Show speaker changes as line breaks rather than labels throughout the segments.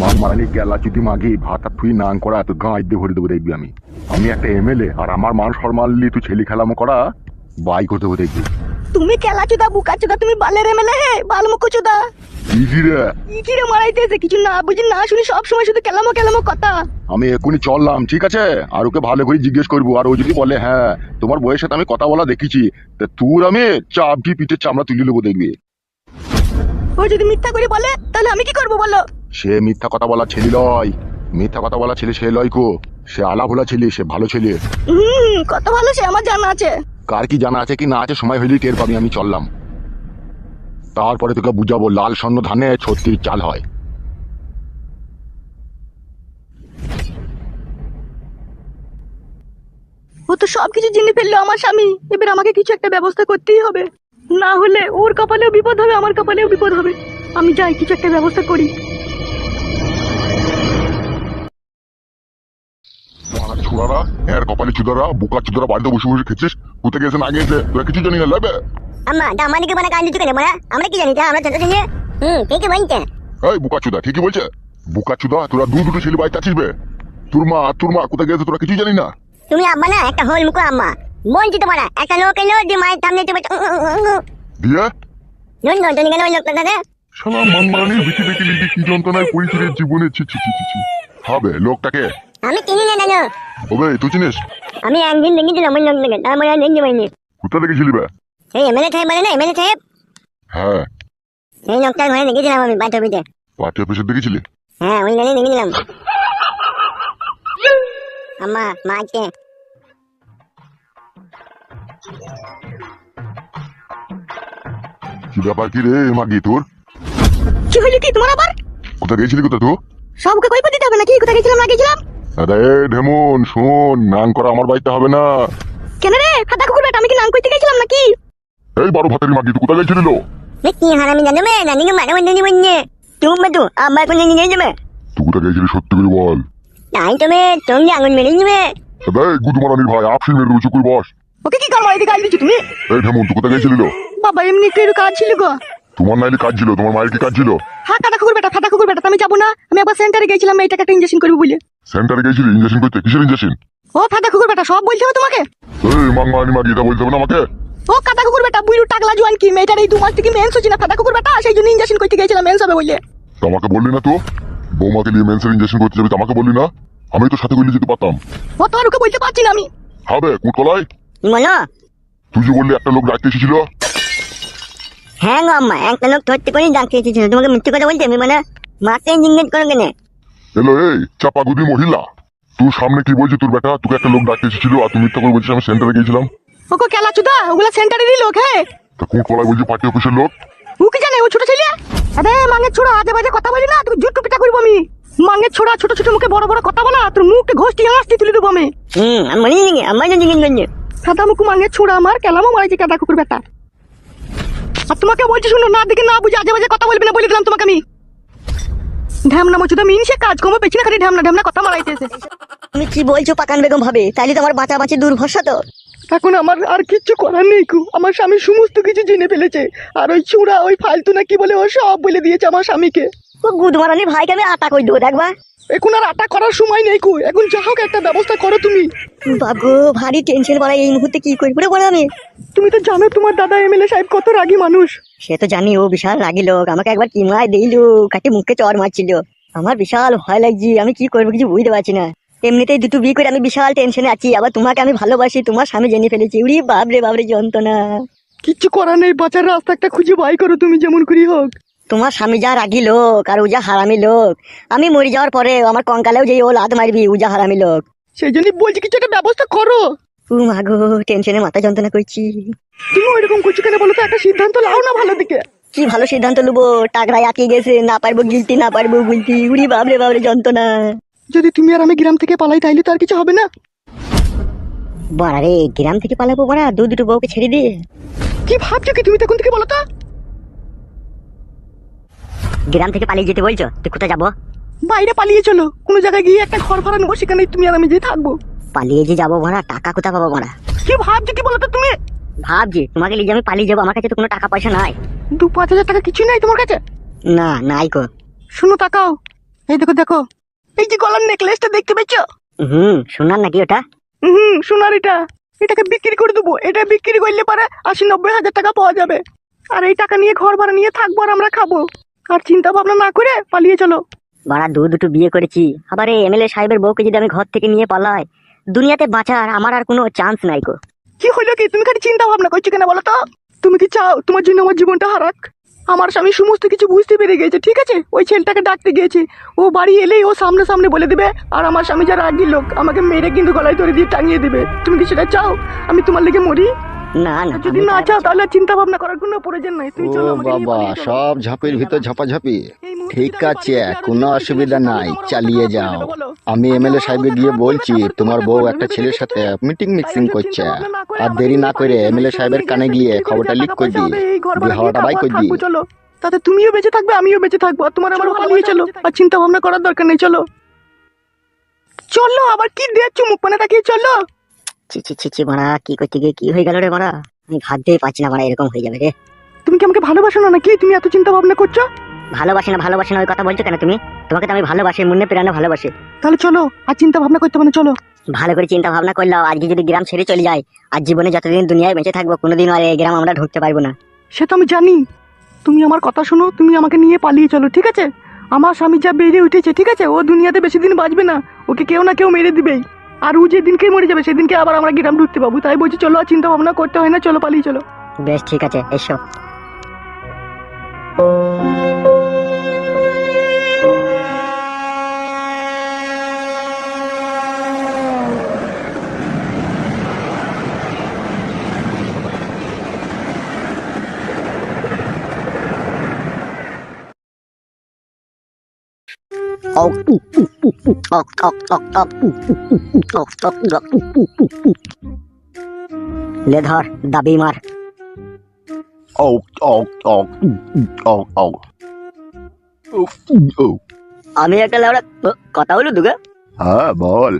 মাং মারানি গেলা যদি মাগি ভাত তুই নাং করা তো গাঁ দিয়ে ভরে দেবো দেখবি আমি। আমি একটা এমএলএ আর আমার মান সম্মানলি তুই ছেলে খেলামো করা বাই করে দেবো দেখবি।
তুমি কেলা চুদা বুকা চুদা তুমি বালের এমএলএ হে বালমুখ চুদা
ইজি রে।
ইকিরে মারাইতেছে কিছু না বুঝি না শুনি সব সময় শুধু কেলামো কেলামো কথা।
আমি এক্ষুনি চললাম ঠিক আছে? আর ওকে ভালো করে জিজ্ঞেস করব আর ও যদি বলে হ্যাঁ তোমার বউয়ের সাথে আমি কথা বলা দেখেছি তা তোর আমি চাপ চাপটি পিঠের চামড়া তুলে নেব দেখবি।
ও যদি মিথ্যা করে বলে তাহলে আমি কি করব বলো?
সে মিথ্যা কথা বলা ছেলে লয়। মিথ্যা কথা বলা ছেলে সে লয় কো। সে আলা ভোলা ছেলে সে ভালো ছেলে।
হুম কত ভালো সে আমার জানা আছে।
কার কি জানা আছে কি না আছে সময় হইলেই টের পাবি আমি চললাম। তারপরে তোকে বুঝাবো লাল স্বর্ণ ধানে ছত্রিশ চাল হয়।
ও তো সবকিছু জেনে ফেলল আমার স্বামী। এবার আমাকে কিছু একটা ব্যবস্থা করতেই হবে। না হলে ওর কপালেও বিপদ হবে আমার কপালেও বিপদ হবে। আমি যাই কিছু একটা ব্যবস্থা করি।
ছুড়ারা এর কপালে চুদারা বুকা চুদারা বাড়িতে বসে বসে খেছিস কোথায় গেছে না গেছে তোরা কিছু জানি না লাগবে
আম্মা দামানিকে মানে কান দিতে মানে আমরা কি জানি? তা আমরা হুম ঠিকই বলছে?
এই বুকা চুদা ঠিকই বলছে? বুকা চুদা তোরা দু দুটো ছেলে বাড়িতে আছিস বে। তোর মা আর তোর মা কোথায় গেছে তোরা কিছু জানি না।
তুমি আম্মা না একটা হোল মুখো আম্মা। বলছি তোমার একটা লোক এলো যে মায়ের সামনে তুমি
দিয়ে?
নুন কেন ওই লোকটা দাদা?
শালা মান মারানির কি যন্ত্রণায় পড়েছি জীবনে? ছি ছি ছি ছি। হবে লোকটাকে
আমি চিনি না জানো।
ওবে তুই চিনিস
আমি একদিন দেখেছিলাম ওই লোকটাকে তার মানে আর দেখতে পাইনি
কোথা দেখেছিলি বে
এই এমএলএ সাহেব বলে না এমএলএ সাহেব
হ্যাঁ
এই লোকটার ঘরে দেখেছিলাম আমি বাচ্চা পিঠে
পার্টি অফিসে দেখেছিলি?
হ্যাঁ ওই গানে দেখেছিলাম আম্মা মাকে।
কি ব্যাপার কি রে মাগি তোর?
কি হইল কি তোমার আবার?
কোথায় গেছিলি কোথা তুই?
সবকে কই দিতে হবে নাকি? কোথায় গেছিলাম না গেছিলাম?
ঢেমুন শোন নাং করা আমার বাড়িতে হবে না।
কেন রে? ফাটা কুকুর বেটা আমি কি নাং কইতে গেছিলাম নাকি?
এই বড় ভাতের মাগি তুই কোথায় গেছিলি লো?
মেকি হারামি জানো মে নানি কে মারা বন্ধু নিবন্যে তুমি মধু আমার কোন নিয়ে যাবে।
তুই কোথায় গেছিলি সত্যি করে বল।
নাই তো মে তুমি আঙুল মেরে নিবে দাদা
এই গুদু মারানির ভাই আপসি মেরে উঁচু করে বস।
ওকে কি কামাই দিকে আইলি তুমি?
এই ঢেমুন তুই কোথায় গেছিলি লো?
বাবা এমনি একটু কাজ ছিল গো?
তোমার নাইলে কাজ ছিল তোমার মায়ের কি কাজ ছিল
হ্যাঁ কাটা কুকুর বেটা ফাটা কুকুর বেটা আমি যাব না। আমি একবার সেন্টারে গেছিলাম মেয়েটাকে একটা ইঞ্জেকশন করব বলে।
সেন্টারে গেছিলি? ইঞ্জেকশন করতে? কিসের ইঞ্জেকশন
ও ফাটা কুকুর বেটা সব বলতে হবে তোমাকে?
এই মাং মারানি মাগি এটা বলতে হবে না আমাকে?
ও কাটা কুকুর বেটা বুইরু টাকলা জোয়ান কি? মেয়েটার এই দু মাস থেকে মেন্স হচ্ছে না ফাটা কুকুর বেটা সেই জন্য ইঞ্জেকশন করতে গেছিলাম মেন্স হবে বলে।
তো আমাকে বললি না তো? বৌমাকে নিয়ে মেন্সের ইঞ্জেকশন করতে যাবি তো আমাকে বললি না? আমি তো সাথে করলে যেতে পারতাম।
ও তো আর ওকে বলতে পারছি না আমি।
হবে কুটকলাই? তুই যে বললি একটা লোক ডাকতে এসেছিল
হ্যাঁ গো আম্মা একটা লোক ধরতে করে ডাকতে এসেছিল তোমাকে মিথ্যে কথা বলতে আমি মানে মাকে জিজ্ঞেস করো কেন?
এলো এই চাপাগুদি মহিলা তুই সামনে কি বলছিস তোর বেটা? তোকে একটা লোক ডাকতে এসেছিল আর তুই মিথ্যা করে বলছিস আমি সেন্টারে গিয়েছিলাম।
ওকে কেলা চুদা ওগুলা সেন্টারেরই লোক হ্যাঁ?
তা কুটকলাই বলছি পার্টি অফিসের লোক?
ও কি জানে ও ছোট ছেলে? আরে মাঙ্গের ছোড়া আজে বাজে কথা বলি না তুই জুট্টু পিটা করব আমি। মাঙ্গের ছোড়া ছোট ছোট মুখে বড় বড় কথা বলা তোর মুখকে ঘষটি হাসটি তুলে দেবো আমি।
হুম আমি নাকি আমার তো জিজ্ঞেস করছে।
সাদা মুখ মাঙ্গের ছোড়া আমার কেলামও মারাইছে কাদা কুকুর বেটা। আর তোমাকে বলছি শুনো না দেখে না বুঝে আজে বাজে কথা বলবি না বলে দিলাম তোমাকে আমি। ঢ্যামনা মচুদা মিন সে কাজ কমে পেছি না খালি ঢ্যামনা ঢ্যামনা কথা মারাইতেছে।
তুমি কি বলছো পাকান বেগম ভাবে তাইলে তো আমার বাঁচা বাঁচি দুর্ভরসা তো।
এখন আমার আর কিচ্ছু করার নেই কু আমার স্বামী সমস্ত কিছু জেনে ফেলেছে। আর ওই চূড়া ওই ফালতু না কি বলে ও সব বলে দিয়েছে আমার স্বামীকে।
ও গুদমারানি ভাইকে আমি আটা কই দেবো দেখবা
এখন আর আটা করার সময় নেই কু এখন যা হোক একটা ব্যবস্থা করো তুমি।
বাবু ভারী টেনশন পড়া এই মুহূর্তে কি করি পড়ে পড়ে আমি?
তুমি তো জানো তোমার দাদা এমএলএ সাহেব কত রাগী মানুষ।
সে তো জানি ও বিশাল রাগি লোক আমাকে একবার কিমায় দিল কাটি মুখে চর মারছিল। আমার বিশাল ভয় লাগছে আমি কি করব কিছু বুঝতে পারছি না। এমনিতেই দুটো বিয়ে করে আমি বিশাল টেনশনে আছি আবার তোমাকে আমি ভালোবাসি তোমার স্বামী জেনে ফেলেছি। উড়ি বাবরে বাবরে যন্ত্রণা।
কিচ্ছু করার নেই বাঁচার রাস্তা একটা খুঁজে বাই করো তুমি যেমন করি হোক।
তোমার স্বামী যা রাগি লোক আর ও যা হারামি লোক আমি মরে যাওয়ার পরে আমার কঙ্কালেও যে ও লাত মারবি উজা হারামি লোক।
সেই জন্যই বলছি কিছু একটা ব্যবস্থা করো।
ও মাগো টেনশনে মাথা যন্ত্রণা করছি।
তুমি ওইরকম করছ কেন বলো তো? একটা সিদ্ধান্ত লাও না ভালো দিকে।
কি ভালো সিদ্ধান্ত নেব টাকরায় আটকে গেছে না পারব গিলতি না পারব গুলতি উড়ি বাবরে বাবরে যন্ত্রণা।
যদি তুমি আর আমি গ্রাম থেকে পালাই তাইলে তো আর কিছু হবে না।
বড়া রে গ্রাম থেকে পালাবো বড়া দু দুটো বউকে ছেড়ে দিয়ে
কি ভাবছ কি তুমি তখন থেকে বলো তো?
গ্রাম থেকে পালিয়ে যেতে বলছো? তুই কোথায় যাব?
বাইরে পালিয়ে চলো। কোনো জায়গায় গিয়ে একটা ঘর ভাড়া নেব সেখানে তুমি আর আমি যে থাকব।
পালিয়ে যে যাব ভাড়া টাকা কোথায় পাবো ভাড়া?
কি ভাবছ কি বলো তো তুমি?
ভাবছি তোমাকে নিয়ে আমি পালিয়ে যাব আমার কাছে তো কোনো টাকা পয়সা নাই।
দু পাঁচ হাজার টাকা কিছুই নাই তোমার কাছে?
না নাই কো।
শুনো তাকাও। এই দেখো দেখো। এই যে গলার নেকলেসটা দেখতে পেয়েছ?
হুম শোনার নাকি ওটা?
হুম সোনার এটা। এটাকে বিক্রি করে দেবো। এটা বিক্রি করলে পারে আশি নব্বই হাজার টাকা পাওয়া যাবে। আর এই টাকা নিয়ে ঘর ভাড়া নিয়ে থাকব আর আমরা খাব। আর চিন্তা ভাবনা না করে পালিয়ে চলো।
বাড়া দু দুটো বিয়ে করেছি। আবার এই এমএলএ সাহেবের বউকে যদি আমি ঘর থেকে নিয়ে পালাই দুনিয়াতে বাঁচার আমার আর কোনো চান্স নাই গো।
কি হইল কি? তুমি খালি চিন্তা ভাবনা করছ কেন বলো তো? তুমি কি চাও তোমার জন্য আমার জীবনটা হারাক? আমার স্বামী সমস্ত কিছু বুঝতে পেরে গেছে ঠিক আছে? ওই ছেলেটাকে ডাকতে গিয়েছে। ও বাড়ি এলেই ও সামনে সামনে বলে দেবে আর আমার স্বামী যারা আগের লোক আমাকে মেরে কিন্তু গলায় ধরে দিয়ে টাঙিয়ে দেবে। তুমি কি সেটা চাও? আমি তোমার লেগে মরি?
না না
যদি না চাও তাহলে চিন্তা ভাবনা করার কোনো প্রয়োজন নাই। তুমি
ও
চলো আমাকে নিয়ে
বাবা
পালিয়ে।
সব ঝাঁপির ভিতর ঝাপাঝাপি।
এই মুহূর্তে
ঠিক
আমি
আছে
পালিয়ে
কোনো অসুবিধা
তুমি
নাই চালিয়ে
অবস্থা
যাও।
বলো?
আমি এমএলএ সাহেবে গিয়ে বলছি তোমার বউ একটা ছেলের সাথে মিটিং মিক্সিং করছে। আর দেরি না করে এমএলএ সাহেবের কানে গিয়ে খবরটা লিক করে দি হওয়াটা
দিয়ে
বাই করে দি
চলো। তাতে তুমিও বেঁচে থাকবে আমিও বেঁচে থাকব আর তোমার আমার পালিয়ে চলো। আর চিন্তা ভাবনা করার দরকার নেই চলো। চলো আবার কি দেখছ মুখ পানে তাকিয়ে চলো
ছি ছি ছি ছি মারা কি করতে গিয়ে কি হয়ে গেল রে মারা? আমি ভাবতেই পারছি না মারা এরকম হয়ে যাবে রে।
তুমি কি আমাকে ভালোবাসো না নাকি? তুমি এত চিন্তা ভাবনা করছ?
ভালোবাসি না ভালোবাসি না ওই কথা বলছো কেন তুমি? তোমাকে তো আমি ভালোবাসি মনে প্রাণে ভালোবাসি।
তাহলে চলো আর চিন্তা ভাবনা করতে মানে চলো।
ভালো করে চিন্তা ভাবনা করলাম আজকে যদি গ্রাম ছেড়ে চলে যায় আর জীবনে যতদিন দুনিয়ায় বেঁচে থাকব কোনোদিন আর এই গ্রাম আমরা ঢুকতে পারব না।
সে তো আমি জানি। তুমি আমার কথা শোনো তুমি আমাকে নিয়ে পালিয়ে চলো ঠিক আছে? আমার স্বামী যা বেড়ে উঠেছে ঠিক আছে? ও দুনিয়াতে বেশি দিন বাঁচবে না। ওকে কেউ না কেউ মেরে দিবেই। আর ও যেদিনকে মরে যাবে, সেদিনকে আবার আমরা গ্রাম ঢুকতে পাবো। তাই বলছি, চলো আর চিন্তা ভাবনা করতে হয় না, চলো পালিয়ে চলো।
বেশ, ঠিক আছে, এসো। লে ধর দাবি মার। আমি একটা ও, কথা বলু দুগা
হ্যাঁ বল।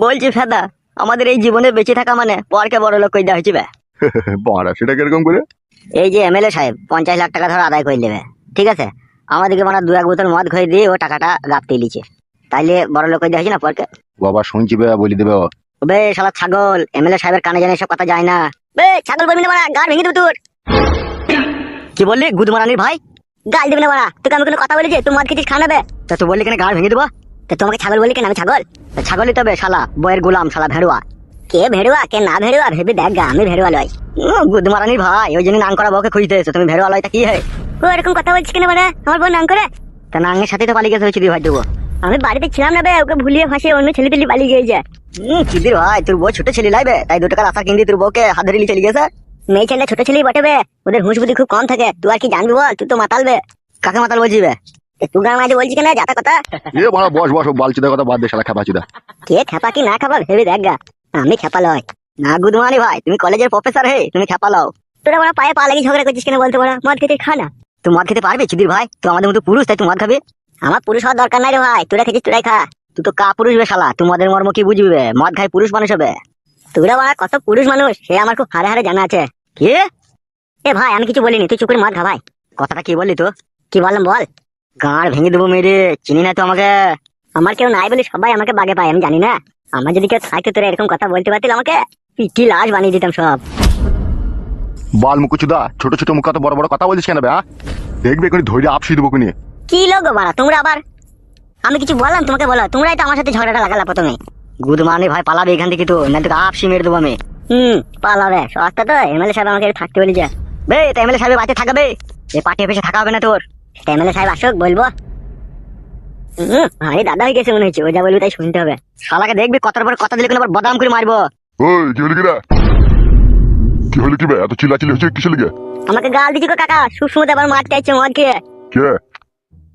বলছি ফেদা আমাদের এই জীবনে বেঁচে থাকা মানে পরকে বড় লোক কই দেওয়া হয়েছে।
বাড়া সেটা কীরকম করে?
এই যে এমএলএ সাহেব পঞ্চাশ লাখ টাকা ধর আদায় করে নেবে ঠিক আছে? আমাদেরকে মানে দু এক বোতল মদ খেয়ে দিয়ে ও টাকাটা গাপতে লিছে তাইলে বড় লোক কই দেওয়া না পরকে?
বাবা শুনছি বে বলি দেবে ও।
বে শালা ছাগল এমএলএ সাহেবের কানে জানে সব কথা যায় না। বে ছাগল বলবি না মারা গাল ভেঙে দেবো তোর। কি বললি? গুদমারানির ভাই? গাল দেবে না মারা তোকে আমি কোনো কথা বলি যে তুই মদ খেয়েছিস খানা বে। তা তুই বললি কেন গাল ভেঙে দেবো? তা তোমাকে ছাগল বললি কেন আমি ছাগল? তা ছাগলই তবে শালা বইয়ের গুলাম শালা ভেড়ুয়া। কে ভেড়ুয়া কে না ভেড়ুয়া ভেবে দেখ গা আমি ভেড়ুয়া লয় গুদমারানির ভাই ওই জন্য নাং করা বউকে খুঁজতে এসো তুমি ভেড়ুয়া লয় তা কি হয় ও এরকম কথা বলছিস কেন মারা আমার বউ নাং করে তা নাঙ্গের সাথে তো পালিয়ে গেছে হয়েছে ভাই দেবো আমি বাড়িতে ছিলাম না বে ওকে ভুলিয়ে ফাঁসিয়ে অন্য ছেলে পেলে পালিয়ে গিয়েছে হুম চিদির ভাই তোর বউ ছোট ছেলে লাইবে তাই দু টাকার আশা কিনদি তোর বউকে হাত ধরে নিয়ে চলে গেছে মেয়ে ছেলে ছোট ছেলেই বটে বে ওদের হুঁশ বুদ্ধি খুব কম থাকে। তুই আর কি জানবি বল? তুই তো মাতাল বে। কাকে মাতাল বলছি বে? তুই গান মাঝে বলছি কেন যাতা কথা?
এ বাড়া বস বস ও কথা বাদ দে শালা খাপাচিদা
কে খেপা কি না খাপা ভেবে দেখ গা। আমি খেপা লয়। না গুদমানি ভাই তুমি কলেজের প্রফেসর হে তুমি খেপা লও। তোরা বড় পায়ে পা লাগি ঝগড়া করছিস কেন বলতে পারা মদ খেতে খা না। তুই মদ খেতে পারবি চিদির ভাই? তুই আমাদের মতো পুরুষ তাই তুই মদ খাবি? আমার পুরুষ হওয়ার দরকার নাই রে ভাই তোরা খেছিস তোরাই খা। তুই তো কা পুরুষ বে শালা তুই মদের মর্ম কি বুঝবি? মদ খাই পুরুষ মানুষ হবে। তোরা বাড়া কত পুরুষ মানুষ সে আমার খুব হারে হারে জানা আছে। কি? এ ভাই আমি কিছু বলিনি তুই চুপ করে মদ খা ভাই। কথাটা কি বললি তো কি বললাম বল। গাঁড় ভেঙে দেবো মেরে চিনি না তো আমাকে। আমার কেউ নাই বলে সবাই আমাকে বাগে পায় আমি জানি না। আমার যদি কেউ থাকতো তোরা এরকম কথা বলতে পারতিল আমাকে পিটি লাশ বানিয়ে দিতাম সব।
বাল মুকুচুদা ছোট ছোট মুখ তো বড় বড় কথা বলিস কেন বে হ্যাঁ? দেখবে কোনি ধৈর্য আপসি দেবো কোনি
কি লোক বাড়া তোমরা আবার? আমি কিছু বললাম তোমাকে বলো তোমরাই তো আমার সাথে ঝগড়াটা লাগালা প্রথমে। গুদ মানে ভাই পালাবে এখান থেকে তো না তোকে আপসি মেরে দেবো আমি। হুম পালাবে সস্তা তো এমএলএ সাহেব আমাকে থাকতে বলি যা বে তা এমএলএ সাহেব বাড়িতে থাকাবে এ পার্টি অফিসে থাকা হবে না তোর। এমএলএ সাহেব আসুক বলব। আরে দাদা হয়ে গেছে মনে হচ্ছে ও যা বলবি তাই শুনতে হবে। শালাকে দেখবি কতর পর কথা দিলে কিন্তু আবার বদাম করে মারবো।
ওই কি হলো কিরা কি হলো কি বে? এত চিল্লাচিল্লি হচ্ছে কিসের লিগে?
আমাকে গাল দিচ্ছি গো কাকা সুসমুদ আবার মারতে চাইছে মদ খেয়ে।
কে?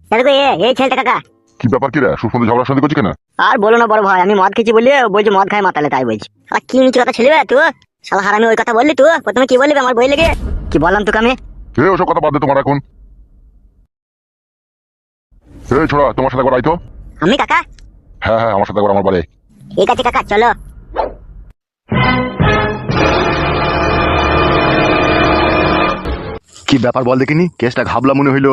দেখো এ এই ছেলেটা কাকা।
কি ব্যাপার কি রে? সুসন্ধে ঝগড়া শান্তি করছি কেন?
আর বলো না বড় ভাই আমি মদ খেয়েছি বললি ও বলছে মদ খায় মাতালে তাই বলছি। আর কি মিছি কথা ছেলে তুই? শালা হারামি ওই কথা বললি তুই? প্রথমে কি বললি আমার বই লেগে। কি বললাম তোকে আমি?
এ ওসব কথা বাদ দে তোমার এখন। এ ছোড়া তোমার সাথে একবার আইতো
আমি কাকা।
হ্যাঁ হ্যাঁ আমার সাথে একবার আমার বাড়ি।
ঠিক আছে কাকা চলো।
কি ব্যাপার বল দেখিনি? কেসটা ঘাবলা মনে হইল।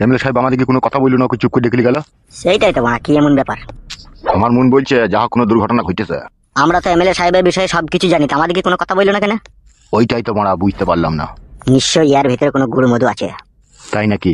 এমএলএ সাহেব আমাদেরকে কোনো কথা বলল না চুপ করে দেখলি গেল?
সেইটাই তো মা কি এমন ব্যাপার?
আমার মন বলছে যাহা কোনো দুর্ঘটনা ঘটেছে।
আমরা তো এমএলএ সাহেবের বিষয়ে সবকিছু জানি তো আমাদেরকে কোনো কথা বলল না কেন?
ওইটাই তো মারা বুঝতে পারলাম না।
নিশ্চয়ই এর ভিতরে কোনো গুরু মধু আছে।
তাই নাকি?